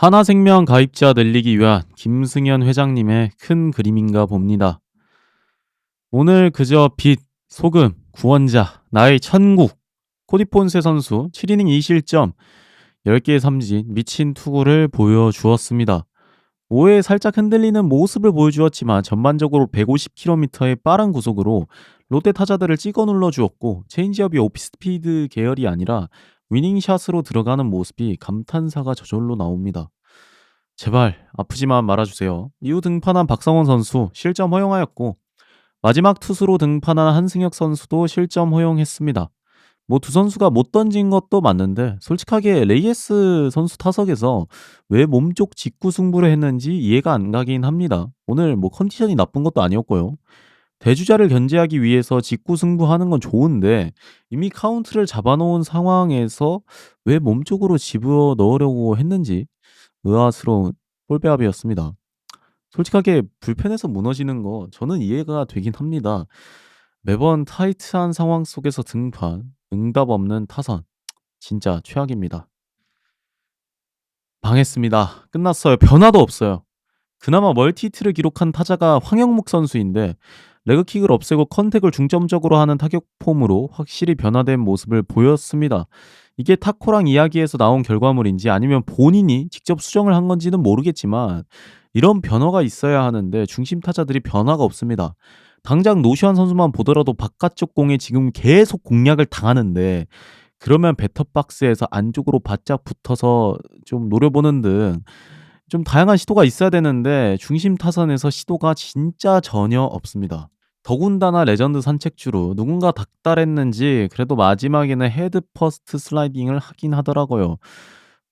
하나생명 가입자 늘리기 위한 김승현 회장님의 큰 그림인가 봅니다. 오늘 그저 빛, 소금, 구원자, 나의 천국, 코디폰세 선수 7이닝 2실점, 10개의 삼진, 미친 투구를 보여주었습니다. 5회 살짝 흔들리는 모습을 보여주었지만 전반적으로 150km의 빠른 구속으로 롯데 타자들을 찍어 눌러 주었고 체인지업이 오피스피드 계열이 아니라 위닝샷으로 들어가는 모습이 감탄사가 저절로 나옵니다. 제발 아프지만 말아주세요. 이후 등판한 박성원 선수 실점 허용하였고 마지막 투수로 등판한 한승혁 선수도 실점 허용했습니다. 뭐 두 선수가 못 던진 것도 맞는데 솔직하게 레이에스 선수 타석에서 왜 몸쪽 직구 승부를 했는지 이해가 안 가긴 합니다. 오늘 뭐 컨디션이 나쁜 것도 아니었고요. 대주자를 견제하기 위해서 직구 승부하는 건 좋은데 이미 카운트를 잡아놓은 상황에서 왜 몸쪽으로 집어 넣으려고 했는지 의아스러운 볼배합이었습니다. 솔직하게 불펜에서 무너지는 거 저는 이해가 되긴 합니다. 매번 타이트한 상황 속에서 등판, 응답 없는 타선, 진짜 최악입니다. 망했습니다. 끝났어요. 변화도 없어요. 그나마 멀티히트를 기록한 타자가 황영묵 선수인데 레그킥을 없애고 컨택을 중점적으로 하는 타격 폼으로 확실히 변화된 모습을 보였습니다. 이게 타코랑 이야기에서 나온 결과물인지 아니면 본인이 직접 수정을 한 건지는 모르겠지만 이런 변화가 있어야 하는데 중심 타자들이 변화가 없습니다. 당장 노시환 선수만 보더라도 바깥쪽 공에 지금 계속 공략을 당하는데 그러면 배터박스에서 안쪽으로 바짝 붙어서 좀 노려보는 등 좀 다양한 시도가 있어야 되는데 중심 타선에서 시도가 진짜 전혀 없습니다. 더군다나 레전드 산책주로 누군가 닥달했는지 그래도 마지막에는 헤드 퍼스트 슬라이딩을 하긴 하더라고요.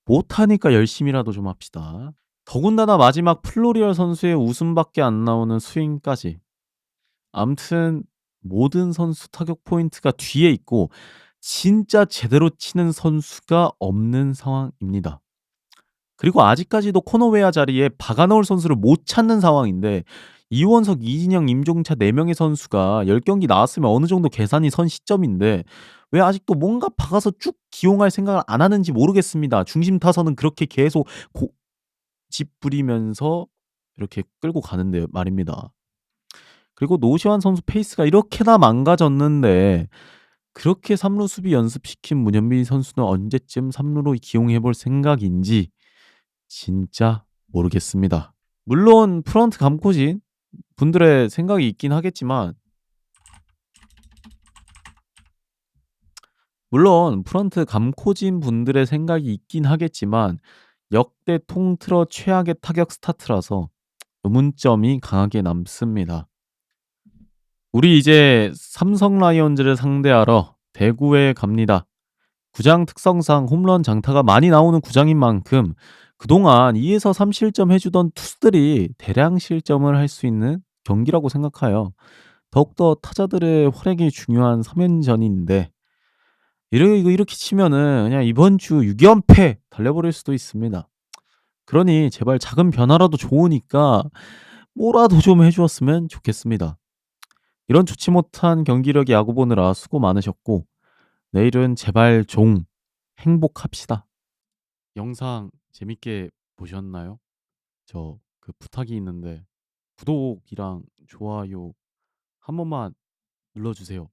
못하니까 열심히라도 좀 합시다. 더군다나 마지막 플로리얼 선수의 웃음밖에 안 나오는 스윙까지. 암튼 모든 선수 타격 포인트가 뒤에 있고 진짜 제대로 치는 선수가 없는 상황입니다. 그리고 아직까지도 코너웨어 자리에 박아넣을 선수를 못 찾는 상황인데 이원석, 이진영, 임종차 4명의 선수가 10경기 나왔으면 어느 정도 계산이 선 시점인데 왜 아직도 뭔가 박아서 쭉 기용할 생각을 안 하는지 모르겠습니다. 중심 타선은 그렇게 계속 고, 집 부리면서 이렇게 끌고 가는데 말입니다. 그리고 노시환 선수 페이스가 이렇게나 망가졌는데 그렇게 3루 수비 연습시킨 문현민 선수는 언제쯤 3루로 기용해 볼 생각인지 진짜 모르겠습니다. 물론 프런트 감코진 분들의 생각이 있긴 하겠지만 물론 프런트 감코진 분들의 생각이 있긴 하겠지만 역대 통틀어 최악의 타격 스타트라서 의문점이 강하게 남습니다. 우리 이제 삼성 라이온즈를 상대하러 대구에 갑니다. 구장 특성상 홈런 장타가 많이 나오는 구장인 만큼 그동안 2에서 3 실점 해주던 투수들이 대량 실점을 할 수 있는 경기라고 생각하여 더욱더 타자들의 활약이 중요한 3 연전인데 이렇게, 이렇게 치면은 그냥 이번 주 6 연패 달려버릴 수도 있습니다. 그러니 제발 작은 변화라도 좋으니까 뭐라도 좀 해 주었으면 좋겠습니다. 이런 좋지 못한 경기력 야구 보느라 수고 많으셨고 내일은 제발 종 행복합시다. 영상 재밌게 보셨나요? 저 그 부탁이 있는데 구독이랑 좋아요 한 번만 눌러주세요.